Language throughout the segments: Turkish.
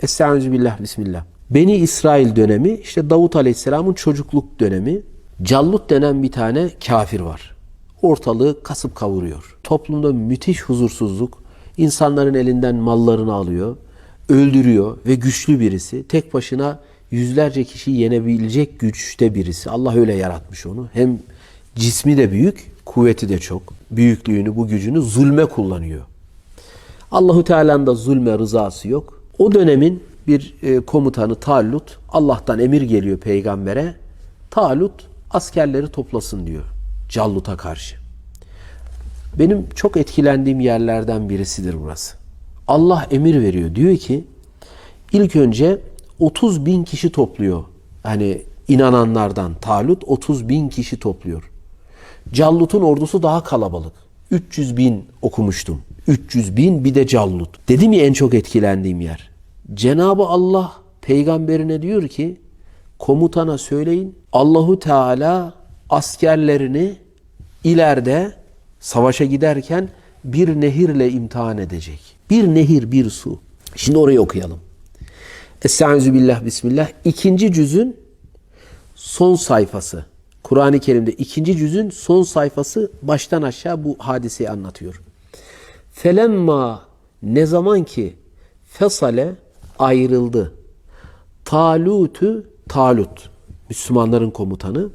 Estaizu bismillah. Beni İsrail dönemi, işte Davut Aleyhisselam'ın çocukluk dönemi. Callut denen bir tane kafir var. Ortalığı kasıp kavuruyor. Toplumda müthiş huzursuzluk. İnsanların elinden mallarını alıyor. Öldürüyor ve güçlü birisi. Tek başına yüzlerce kişiyi yenebilecek güçte birisi. Allah öyle yaratmış onu. Hem cismi de büyük, kuvveti de çok. Büyüklüğünü, bu gücünü zulme kullanıyor. Allahu Teala'nın da zulme rızası yok. O dönemin bir e, komutanı Talut Allah'tan emir geliyor peygambere. Talut askerleri toplasın diyor Callut'a karşı. Benim çok etkilendiğim yerlerden birisidir burası. Allah emir veriyor. Diyor ki ilk önce 30 bin kişi topluyor. Hani inananlardan Talut 30 bin kişi topluyor. Callut'un ordusu daha kalabalık. 300 bin okumuştum. 300 bin bir de Callut. Dedim ya en çok etkilendiğim yer. Cenabı Allah peygamberine diyor ki komutana söyleyin Allahu Teala askerlerini ileride savaşa giderken bir nehirle imtihan edecek. Bir nehir, bir su. Şimdi orayı okuyalım. Estaizu billah, bismillah. İkinci cüzün son sayfası. Kur'an-ı Kerim'de ikinci cüzün son sayfası baştan aşağı bu hadiseyi anlatıyor. Felemma ne zaman ki fesale ayrıldı. Talut'u Talut Müslümanların komutanı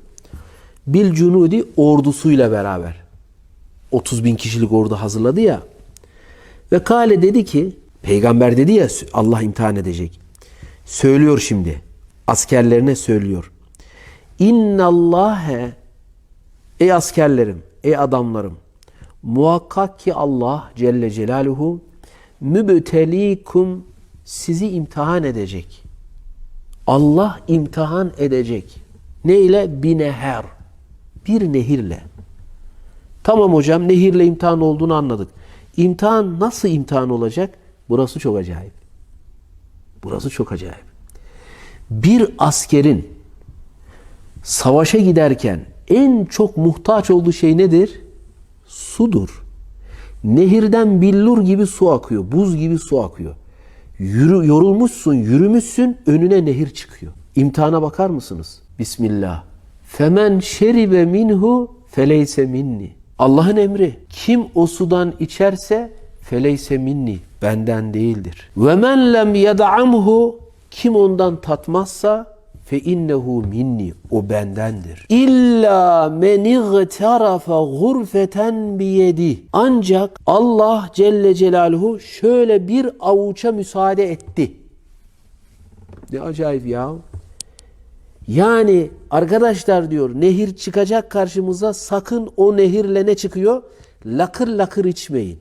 bil cunudi ordusuyla beraber 30 bin kişilik ordu hazırladı ya ve kale dedi ki peygamber dedi ya Allah imtihan edecek. Söylüyor şimdi askerlerine söylüyor. İnnallâhe ey askerlerim, ey adamlarım muhakkak ki Allah Celle Celaluhu mübtelikum sizi imtihan edecek. Allah imtihan edecek. Ne ile? Bineher. Bir nehirle. Tamam hocam nehirle imtihan olduğunu anladık. İmtihan nasıl imtihan olacak? Burası çok acayip. Burası çok acayip. Bir askerin savaşa giderken en çok muhtaç olduğu şey nedir? Sudur. Nehirden billur gibi su akıyor, buz gibi su akıyor. Yürü, yorulmuşsun, yürümüşsün, önüne nehir çıkıyor. İmtihana bakar mısınız? Bismillah. Femen şeribe minhu feleyse minni. Allah'ın emri. Kim o sudan içerse feleyse minni. Benden değildir. Ve men lem yed'amhu kim ondan tatmazsa fe innehu minni o bendendir. İlla men igtarafa gurfeten biyedi. Ancak Allah Celle Celaluhu şöyle bir avuça müsaade etti. Ne acayip ya. Yani arkadaşlar diyor nehir çıkacak karşımıza sakın o nehirle ne çıkıyor? Lakır lakır içmeyin.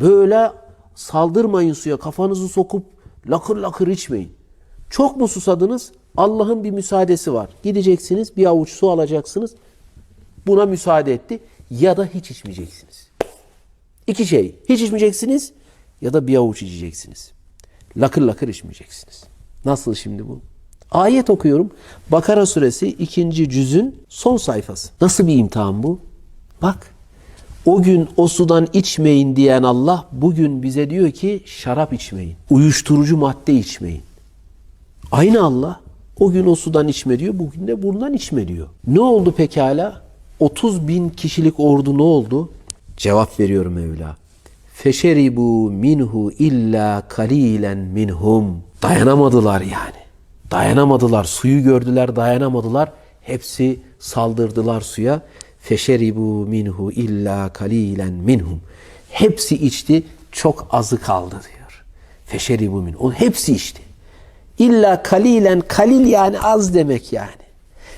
Böyle saldırmayın suya kafanızı sokup lakır lakır içmeyin. Çok mu susadınız? Allah'ın bir müsaadesi var. Gideceksiniz bir avuç su alacaksınız. Buna müsaade etti. Ya da hiç içmeyeceksiniz. İki şey. Hiç içmeyeceksiniz ya da bir avuç içeceksiniz. Lakır lakır içmeyeceksiniz. Nasıl şimdi bu? Ayet okuyorum. Bakara suresi ikinci cüzün son sayfası. Nasıl bir imtihan bu? Bak. O gün o sudan içmeyin diyen Allah bugün bize diyor ki şarap içmeyin. Uyuşturucu madde içmeyin. Aynı Allah o gün o sudan içme diyor, bugün de bundan içme diyor. Ne oldu pekala? 30 bin kişilik ordu ne oldu? Cevap veriyorum Mevla. Feşeribu minhu illa kalilen minhum. Dayanamadılar yani. Dayanamadılar. Suyu gördüler, dayanamadılar. Hepsi saldırdılar suya. Feşeribu minhu illa kalilen minhum. Hepsi içti, çok azı kaldı diyor. Feşeribu minhu. Hepsi içti. İlla kalilen kalil yani az demek yani.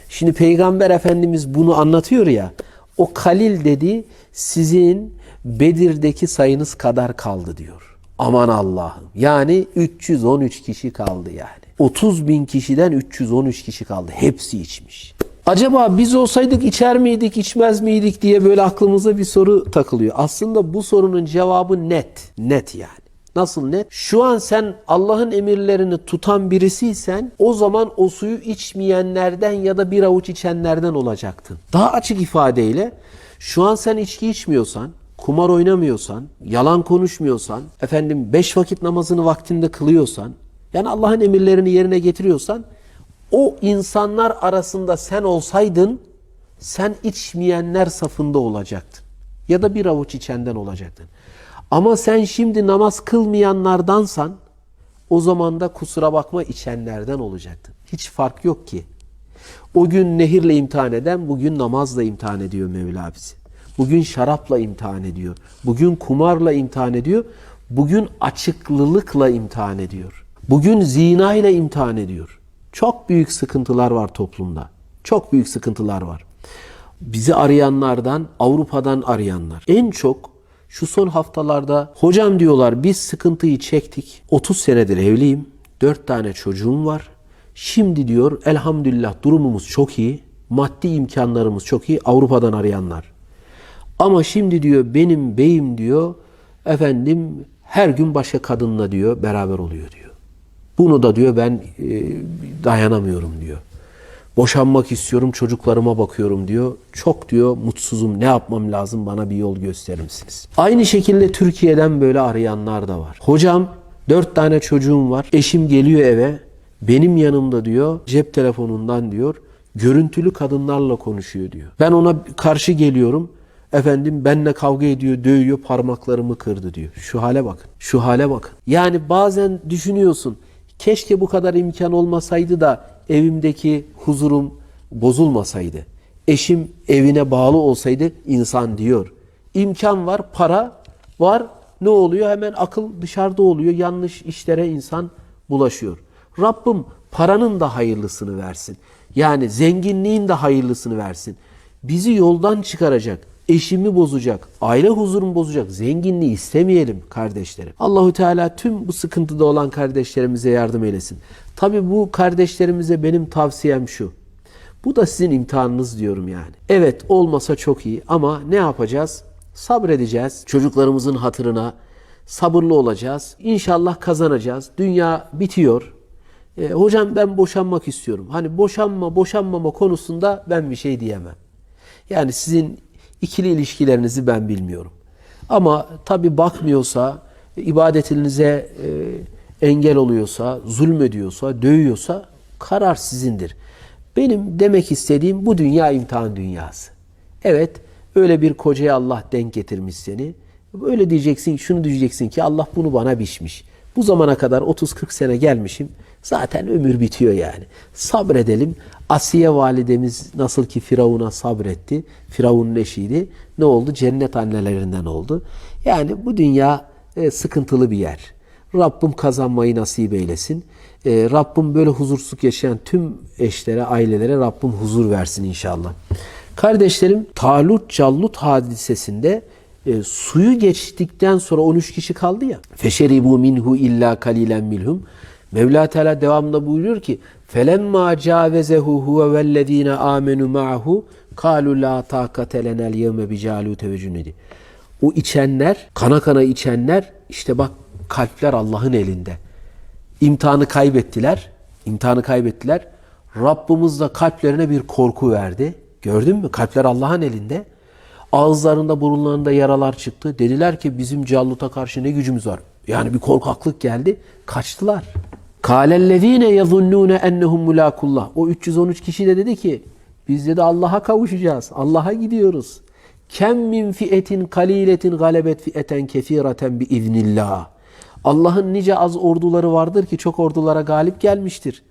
Şimdi Peygamber Efendimiz bunu anlatıyor ya. O kalil dedi sizin Bedir'deki sayınız kadar kaldı diyor. Aman Allah'ım. Yani 313 kişi kaldı yani. 30 bin kişiden 313 kişi kaldı. Hepsi içmiş. Acaba biz olsaydık içer miydik, içmez miydik diye böyle aklımıza bir soru takılıyor. Aslında bu sorunun cevabı net. Net yani. Nasıl net? Şu an sen Allah'ın emirlerini tutan birisiysen o zaman o suyu içmeyenlerden ya da bir avuç içenlerden olacaktın. Daha açık ifadeyle şu an sen içki içmiyorsan, kumar oynamıyorsan, yalan konuşmuyorsan, efendim beş vakit namazını vaktinde kılıyorsan, Yani Allah'ın emirlerini yerine getiriyorsan o insanlar arasında sen olsaydın sen içmeyenler safında olacaktın. Ya da bir avuç içenden olacaktın. Ama sen şimdi namaz kılmayanlardansan o zaman da kusura bakma içenlerden olacaktın. Hiç fark yok ki. O gün nehirle imtihan eden bugün namazla imtihan ediyor Mevla bizi. Bugün şarapla imtihan ediyor. Bugün kumarla imtihan ediyor. Bugün açıklılıkla imtihan ediyor. Bugün zina ile imtihan ediyor. Çok büyük sıkıntılar var toplumda. Çok büyük sıkıntılar var. Bizi arayanlardan, Avrupa'dan arayanlar. En çok şu son haftalarda hocam diyorlar biz sıkıntıyı çektik. 30 senedir evliyim. 4 tane çocuğum var. Şimdi diyor elhamdülillah durumumuz çok iyi. Maddi imkanlarımız çok iyi. Avrupa'dan arayanlar. Ama şimdi diyor benim beyim diyor efendim her gün başka kadınla diyor beraber oluyor diyor. Bunu da diyor ben e, dayanamıyorum diyor. Boşanmak istiyorum çocuklarıma bakıyorum diyor. Çok diyor mutsuzum ne yapmam lazım bana bir yol gösterir misiniz? Aynı şekilde Türkiye'den böyle arayanlar da var. Hocam dört tane çocuğum var. Eşim geliyor eve. Benim yanımda diyor cep telefonundan diyor görüntülü kadınlarla konuşuyor diyor. Ben ona karşı geliyorum. Efendim benle kavga ediyor, dövüyor, parmaklarımı kırdı diyor. Şu hale bakın. Şu hale bakın. Yani bazen düşünüyorsun. Keşke bu kadar imkan olmasaydı da evimdeki huzurum bozulmasaydı. Eşim evine bağlı olsaydı insan diyor. İmkan var, para var. Ne oluyor? Hemen akıl dışarıda oluyor. Yanlış işlere insan bulaşıyor. Rabbim paranın da hayırlısını versin. Yani zenginliğin de hayırlısını versin. Bizi yoldan çıkaracak, eşimi bozacak, aile huzurumu bozacak zenginliği istemeyelim kardeşlerim. Allahu Teala tüm bu sıkıntıda olan kardeşlerimize yardım eylesin. Tabi bu kardeşlerimize benim tavsiyem şu. Bu da sizin imtihanınız diyorum yani. Evet olmasa çok iyi ama ne yapacağız? Sabredeceğiz. Çocuklarımızın hatırına sabırlı olacağız. İnşallah kazanacağız. Dünya bitiyor. E, hocam ben boşanmak istiyorum. Hani boşanma boşanmama konusunda ben bir şey diyemem. Yani sizin ikili ilişkilerinizi ben bilmiyorum. Ama tabi bakmıyorsa, ibadetinize e, engel oluyorsa, zulmediyorsa, dövüyorsa karar sizindir. Benim demek istediğim bu dünya imtihan dünyası. Evet, öyle bir kocaya Allah denk getirmiş seni. Öyle diyeceksin, şunu diyeceksin ki Allah bunu bana biçmiş. Bu zamana kadar 30-40 sene gelmişim. Zaten ömür bitiyor yani. Sabredelim. Asiye validemiz nasıl ki Firavun'a sabretti. Firavun'un eşiydi. Ne oldu? Cennet annelerinden oldu. Yani bu dünya e, sıkıntılı bir yer. Rabbim kazanmayı nasip eylesin. E, Rabbim böyle huzursuzluk yaşayan tüm eşlere, ailelere Rabbim huzur versin inşallah. Kardeşlerim Talut Callut hadisesinde e, suyu geçtikten sonra 13 kişi kaldı ya. Feşeribu minhu illa kalilen milhum. Mevla Teala devamında buyuruyor ki فَلَمَّا جَاوَزَهُ هُوَ وَالَّذ۪ينَ آمَنُوا مَعَهُ قَالُوا لَا طَاقَةَ لَنَا الْيَوْمَ بِجَالُوتَ وَجُنُودِ O içenler, kana kana içenler, işte bak kalpler Allah'ın elinde. İmtihanı kaybettiler, imtihanı kaybettiler. Rabbimiz de kalplerine bir korku verdi. Gördün mü? Kalpler Allah'ın elinde. Ağızlarında, burunlarında yaralar çıktı. Dediler ki bizim Callut'a karşı ne gücümüz var? Yani bir korkaklık geldi. Kaçtılar. Kâlellezîne yezunnûne ennehum mulâkullah. O 313 kişi de dedi ki biz de Allah'a kavuşacağız. Allah'a gidiyoruz. Kem min fi'etin kaliletin galebet fi'eten kefireten bi iznillah. Allah'ın nice az orduları vardır ki çok ordulara galip gelmiştir.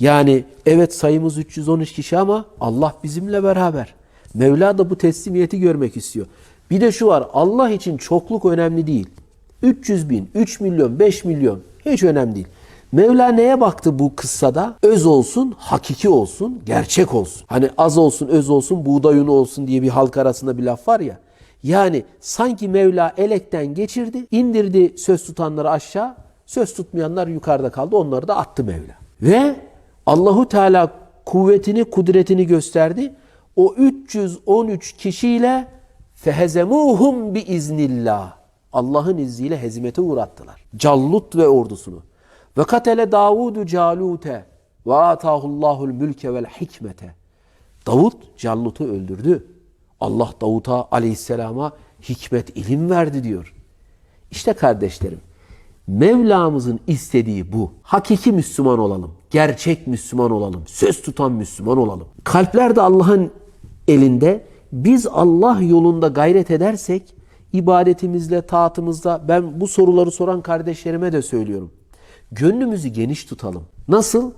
Yani evet sayımız 313 kişi ama Allah bizimle beraber. Mevla da bu teslimiyeti görmek istiyor. Bir de şu var Allah için çokluk önemli değil. 300 bin, 3 milyon, 5 milyon hiç önemli değil. Mevla neye baktı bu kıssada? Öz olsun, hakiki olsun, gerçek olsun. Hani az olsun, öz olsun, buğday unu olsun diye bir halk arasında bir laf var ya. Yani sanki Mevla elekten geçirdi, indirdi söz tutanları aşağı, söz tutmayanlar yukarıda kaldı. Onları da attı Mevla. Ve Allahu Teala kuvvetini, kudretini gösterdi. O 313 kişiyle fehezemuhum bi iznillah. Allah'ın izniyle hezimete uğrattılar. Callut ve ordusunu. Ve katele Davudu Calute ve atahullahul mülke vel hikmete. Davut Callut'u öldürdü. Allah Davut'a aleyhisselama hikmet ilim verdi diyor. İşte kardeşlerim Mevlamızın istediği bu. Hakiki Müslüman olalım. Gerçek Müslüman olalım. Söz tutan Müslüman olalım. Kalpler de Allah'ın elinde. Biz Allah yolunda gayret edersek ibadetimizle, taatımızla ben bu soruları soran kardeşlerime de söylüyorum. Gönlümüzü geniş tutalım. Nasıl?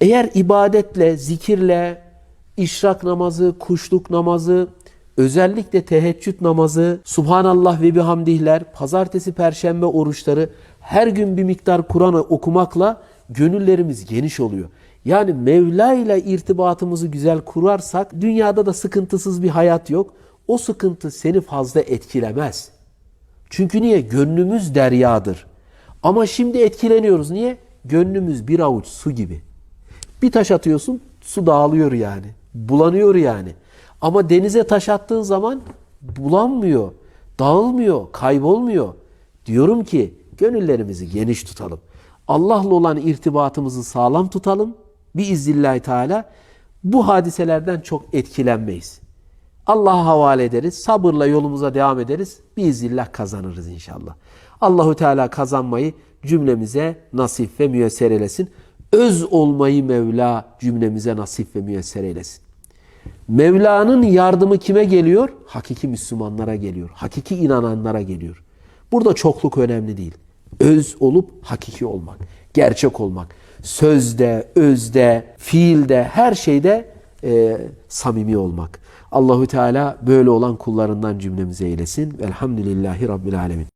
Eğer ibadetle, zikirle, işrak namazı, kuşluk namazı, özellikle teheccüd namazı, subhanallah ve bihamdihler, pazartesi, perşembe oruçları, her gün bir miktar Kur'an'ı okumakla gönüllerimiz geniş oluyor. Yani Mevla ile irtibatımızı güzel kurarsak dünyada da sıkıntısız bir hayat yok. O sıkıntı seni fazla etkilemez. Çünkü niye? Gönlümüz deryadır. Ama şimdi etkileniyoruz. Niye? Gönlümüz bir avuç su gibi. Bir taş atıyorsun su dağılıyor yani. Bulanıyor yani. Ama denize taş attığın zaman bulanmıyor, dağılmıyor, kaybolmuyor. Diyorum ki gönüllerimizi geniş tutalım. Allah'la olan irtibatımızı sağlam tutalım. Biiznillahü Teala bu hadiselerden çok etkilenmeyiz. Allah'a havale ederiz. Sabırla yolumuza devam ederiz. Biiznillah kazanırız inşallah. Allahu Teala kazanmayı cümlemize nasip ve müyesser eylesin. Öz olmayı Mevla cümlemize nasip ve müyesser eylesin. Mevla'nın yardımı kime geliyor? Hakiki Müslümanlara geliyor. Hakiki inananlara geliyor. Burada çokluk önemli değil. Öz olup hakiki olmak, gerçek olmak. Sözde, özde, fiilde, her şeyde e, samimi olmak. Allahü Teala böyle olan kullarından cümlemize eylesin. Velhamdülillahi Rabbil Alemin.